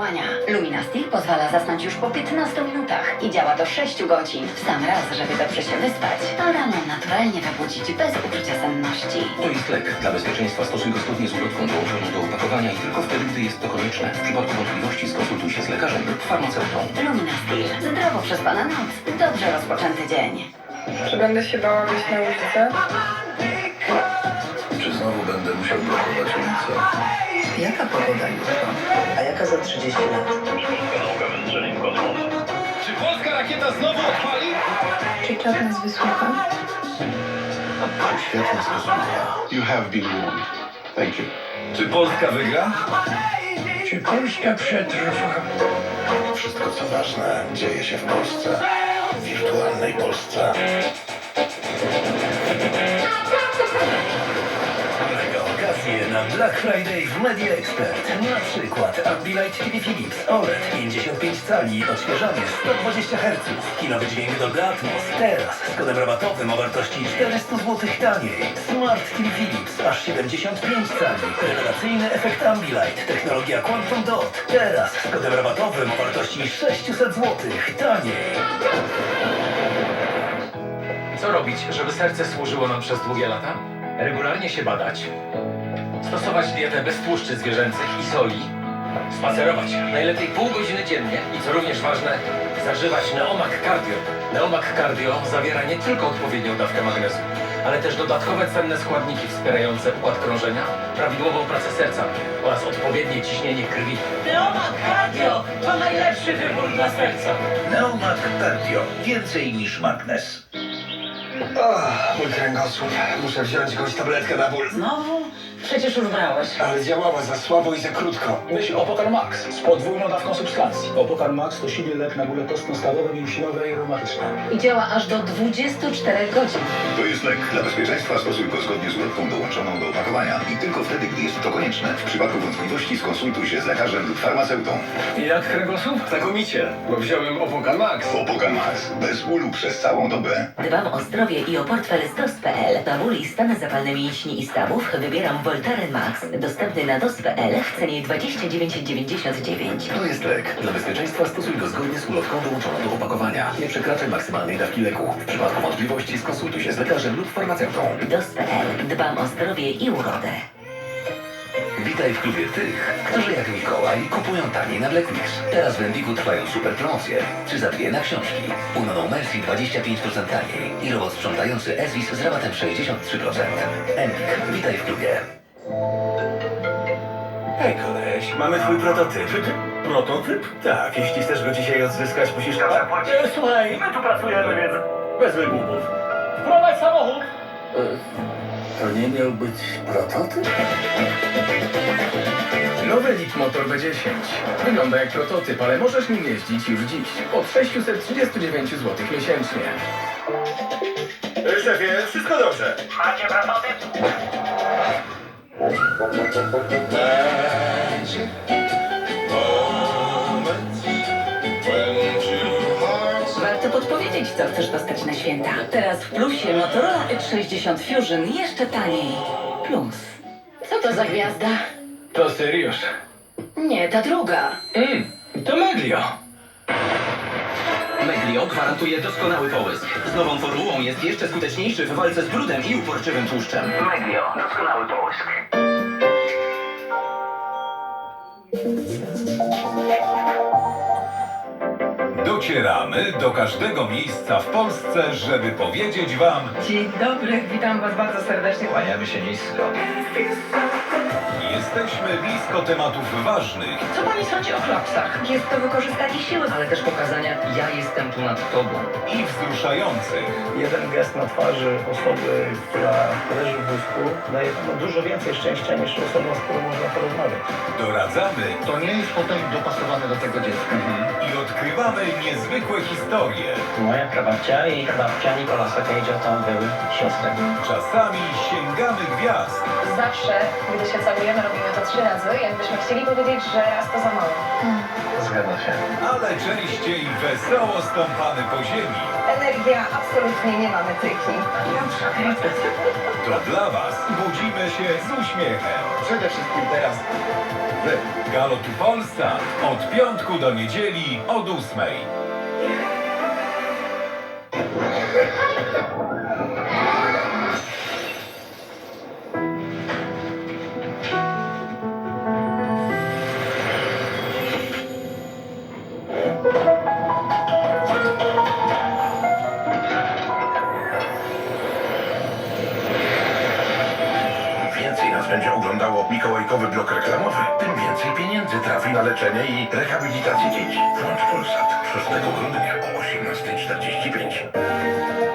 Łania. Luminastil pozwala zasnąć już po 15 minutach i działa do 6 godzin w sam raz, żeby dobrze się wyspać, a rano naturalnie wybudzić bez uczucia senności. To jest lek. Dla bezpieczeństwa stosuj go zgodnie z ulotką dołożoną do opakowania i tylko wtedy, gdy jest to konieczne. W przypadku wątpliwości skonsultuj się z lekarzem lub farmaceutą. Luminastil. Zdrowo przespana noc. Dobrze rozpoczęty dzień. Czy będę się bała wyjść na ulicę? Czy znowu będę musiał blokować ulicę? Jaka pogoda jutro? A jaka za 30 lat? Czy polska rakieta znowu odpali? Czy czat nas wysłucha? Świetna skazówka. You have been warned. Thank you. Czy Polska wygra? Czy Polska przetrwa? Wszystko co ważne dzieje się w Polsce. W wirtualnej Polsce. Okazje na Black Friday w Media Expert. Na przykład Ambilight TV Philips OLED 55 cali, odświeżanie 120 Hz. Kinowy dźwięk Dolby Atmos. Teraz z kodem rabatowym o wartości 400 zł taniej. Smart TV Philips aż 75 cali. Rewelacyjny efekt Ambilight. Technologia Quantum Dot. Teraz z kodem rabatowym o wartości 600 zł taniej. Co robić, żeby serce służyło nam przez długie lata? Regularnie się badać, stosować dietę bez tłuszczy zwierzęcych i soli, spacerować najlepiej pół godziny dziennie i co również ważne, zażywać Neomak Cardio. Neomak Cardio zawiera nie tylko odpowiednią dawkę magnezu, ale też dodatkowe cenne składniki wspierające układ krążenia, prawidłową pracę serca oraz odpowiednie ciśnienie krwi. Neomak Cardio to najlepszy wybór dla serca. Neomak Cardio. Więcej niż magnes. Mój kręgosłup. Muszę wziąć jakąś tabletkę na ból. Znowu? Przecież już brałeś. Ale działała za słabo i za krótko. Myśl Opokar Max z podwójną dawką substancji. Opokar Max to silny lek na bóle kostno-stawowe, mięśniowe i reumatyczne. I działa aż do 24 godzin. To jest lek. Dla bezpieczeństwa stosuj go zgodnie z ulotką dołączoną do opakowania i tylko wtedy, gdy jest to konieczne. W przypadku wątpliwości skonsultuj się z lekarzem lub farmaceutą. Jak kręgosłup? Znakomicie, bo wziąłem Opokan Max. Opokan Max. Bez bólu przez całą dobę. Dbam o zdrowie i o portfel z DOS.pl. Na ból i stany zapalne mięśni i stawów wybieram Voltaren Max. Dostępny na DOS.pl w cenie 29,99. To jest lek. Dla bezpieczeństwa stosuj go zgodnie z ulotką dołączoną do opakowania. Nie przekraczaj maksymalnej dawki leku. W przypadku wątpliwości skonsultuj się z lekarzem lub farmaceutą. DOS.pl. Dbam o zdrowie i urodę. Witaj w klubie tych, którzy jak Mikołaj kupują taniej na Black Weeks. Teraz w Empiku trwają super promocje. Czy za dwie na książki. Unoną Mercy 25% taniej i robot sprzątający Ezvis z rabatem 63%. Empik, witaj w klubie. Hej koleś, mamy twój prototyp. Prototyp? Tak, jeśli chcesz go dzisiaj odzyskać, musisz... E, Słuchaj, my tu pracujemy, więc bez wygłupów. Wprowadź samochód! To nie miał być prototyp? Nowy Leap Motor B10. Wygląda jak prototyp, ale możesz nim jeździć już dziś. Od 639 zł miesięcznie. Szefie, wszystko dobrze. Warto podpowiedzieć, co chcesz dostać na święta. Teraz w plusie Motorola X60 Fusion jeszcze taniej. Plus. Co to za gwiazda? To Syriusz. Nie, ta druga. Mm, to Meglio. Meglio gwarantuje doskonały połysk. Z nową formułą jest jeszcze skuteczniejszy w walce z brudem i uporczywym tłuszczem. Meglio, doskonały połysk. Docieramy do każdego miejsca w Polsce, żeby powiedzieć Wam, Dzień dobry, witam Was bardzo serdecznie. Kłaniamy się nisko. jesteśmy blisko tematów ważnych Co pani sądzi o klapsach? Jest to wykorzystanie siły, ale też pokazania ja jestem tu nad tobą. i wzruszających. Jeden gest na twarzy osoby, która leży w wózku, daje panu dużo więcej szczęścia niż osoba, z którą można porozmawiać. Doradzamy To nie jest potem dopasowane do tego dziecka. Odkrywamy niezwykłe historie. Moja prababcia i babcia Nikolasa Cage'a to były siostry. Czasami sięgamy gwiazd. Zawsze, gdy się całujemy, robimy to trzy razy. Jakbyśmy chcieli powiedzieć, że raz to za mało. Zgadza się. ale częściej wesoło stąpamy po ziemi. Energia absolutnie nie ma metryki. To dla Was się z uśmiechem. Przede wszystkim teraz TVP. Galotu Polsat od piątku do niedzieli od ósmej. Mikołajkowy blok reklamowy, tym więcej pieniędzy trafi na leczenie i rehabilitację dzieci. Włącz Polsat 6 grudnia o 18.45.